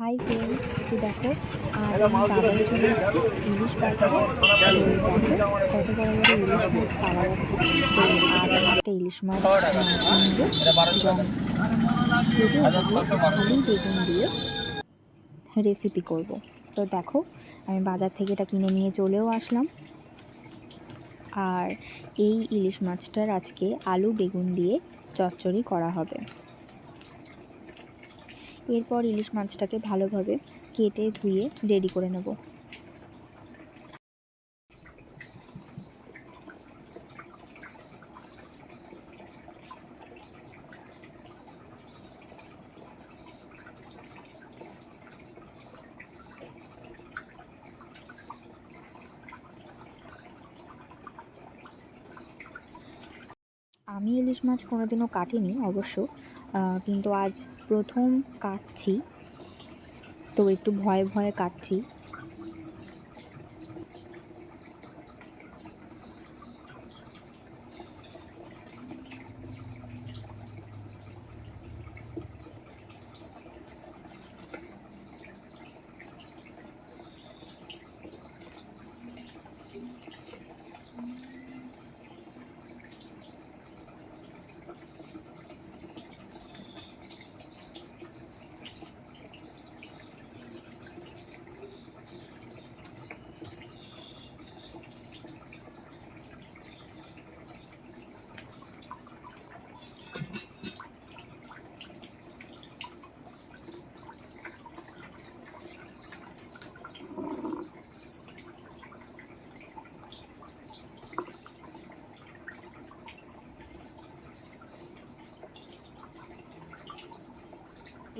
Hi friends, তো দেখো চলে এসেছি ইলিশ বাজারে ইলিশ মাছ পাওয়া যাচ্ছে। আজ একটা ইলিশ মাছ বেগুন দিয়ে রেসিপি করব। তো দেখো, আমি বাজার থেকে এটা কিনে নিয়ে চলেও আসলাম। আর এই ইলিশ মাছটার আজকে আলু বেগুন দিয়ে চচ্চড়ি করা হবে। এরপর ইলিশ মাছটাকে ভালোভাবে কেটে ধুয়ে রেডি করে নেব। আমি ইলিশ মাছ কোনোদিনও কাটিনি, অবশ্য কিন্তু আজ প্রথম কাটছি। তো একটু ভয়ে ভয়ে কাটছি।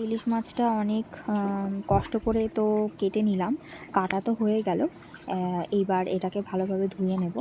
ইলিশ মাছটা অনেক কষ্ট করে তো কেটে নিলাম, কাটা তো হয়ে গেল। এইবার এটাকে ভালোভাবে ধুয়ে নেব।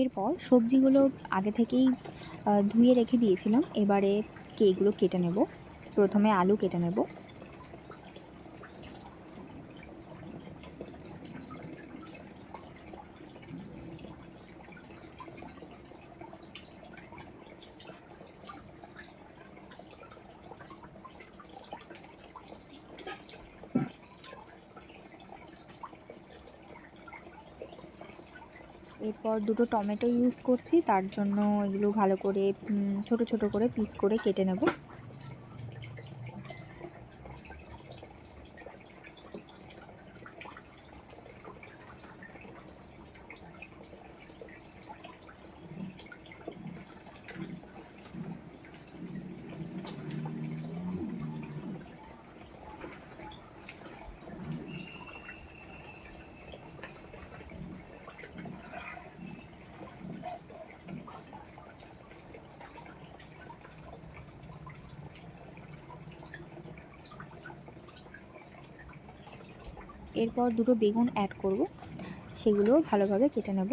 এরপর সবজিগুলো আগে থেকেই ধুয়ে রেখে দিয়েছিলাম। এবারে কেগুলো কেটে নেব। প্রথমে আলু কেটে নেব। এরপর দুটো টমেটো ইউজ করছি, তার জন্য এগুলো ভালো করে ছোট ছোট করে পিস করে কেটে নেব। এরপর দুটো বেগুন অ্যাড করব। সেগুলো ভালোভাবে কেটে নেব।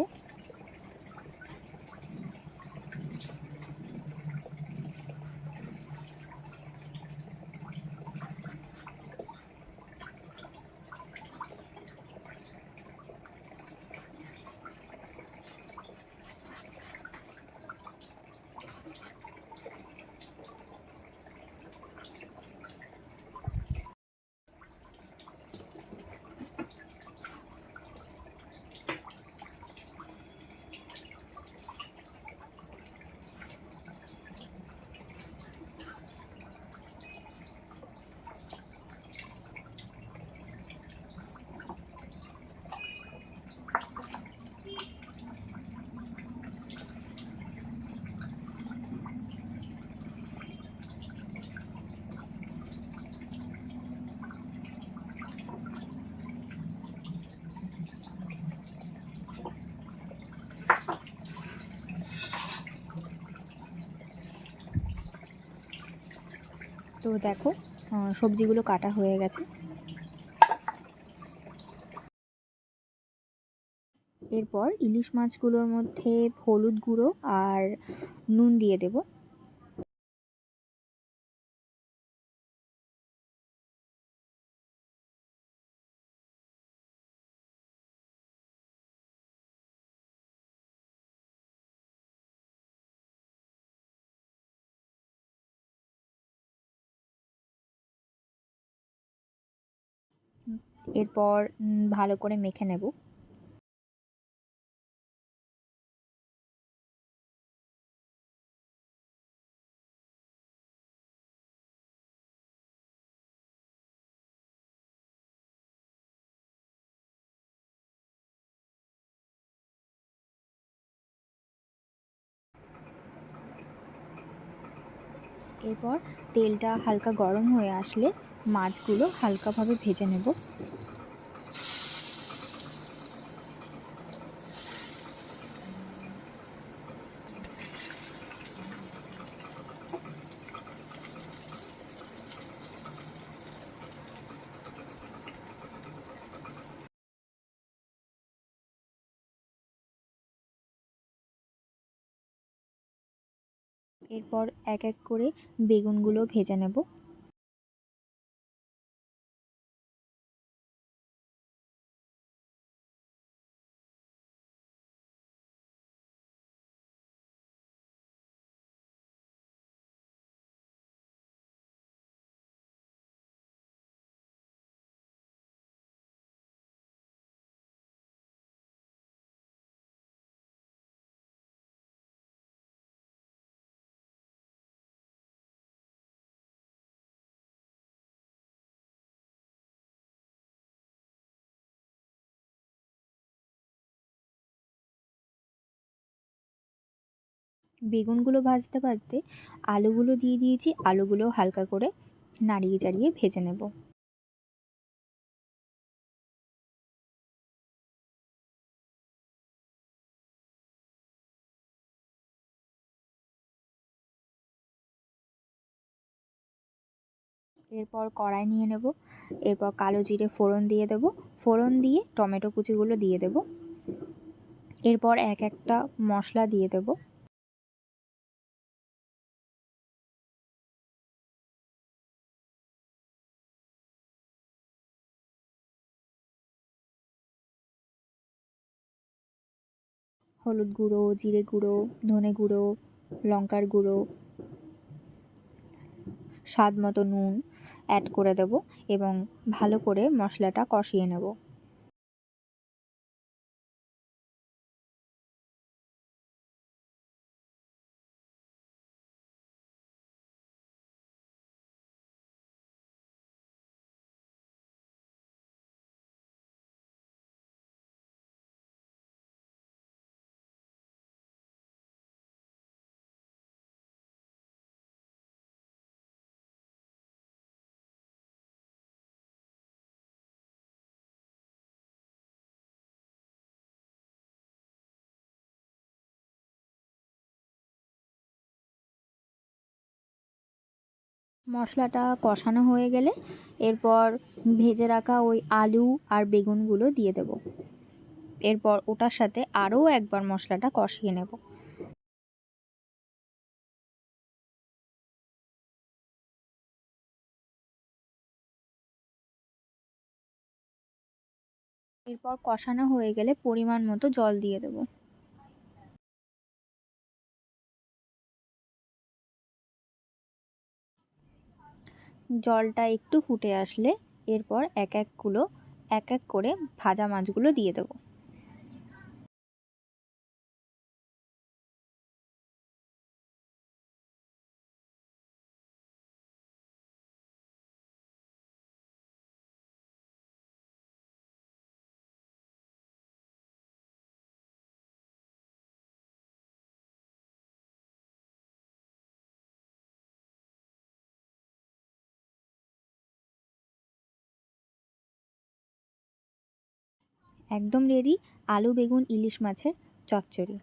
তো দেখো সবজিগুলো কাটা হয়ে গেছে। এরপর ইলিশ মাছগুলোর মধ্যে হলুদ গুঁড়ো আর নুন দিয়ে দেব। এরপর ভালো করে মেখে নেব। এরপর তেলটা হালকা গরম হয়ে আসলে মাছগুলো হালকাভাবে ভেজে নেব। এরপর এক এক করে বেগুনগুলো ভেজে নেব। বেগুনগুলো ভাজতে ভাজতে আলুগুলো দিয়ে দিয়েছি, আলুগুলো হালকা করে নাড়িয়ে চাড়িয়ে ভেজে নেব। এরপর কড়াই নিয়ে নেব, এরপর কালো জিরে ফোড়ন দিয়ে দেব, ফোড়ন দিয়ে টমেটো কুচিগুলো দিয়ে দেব। এরপর এক একটা মশলা দিয়ে দেব। হলুদ গুঁড়ো, জিরে গুঁড়ো, ধনে গুঁড়ো, লঙ্কার গুঁড়ো, স্বাদ মতো নুন অ্যাড করে দেবো এবং ভালো করে মশলাটা কষিয়ে নেব। মশলাটা কষানো হয়ে গেলে এরপর ভেজে রাখা ওই আলু আর বেগুনগুলো দিয়ে দেব। এরপর ওটার সাথে আরও একবার মশলাটা কষিয়ে নেব। এরপর কষানো হয়ে গেলে পরিমাণ মতো জল দিয়ে দেবো। জলটা একটু ফুটে আসলে এরপর এক একগুলো এক এক করে ভাজা মাছগুলো দিয়ে দেবো। একদম রেডি আলু বেগুন ইলিশ মাছের চচ্চড়ি।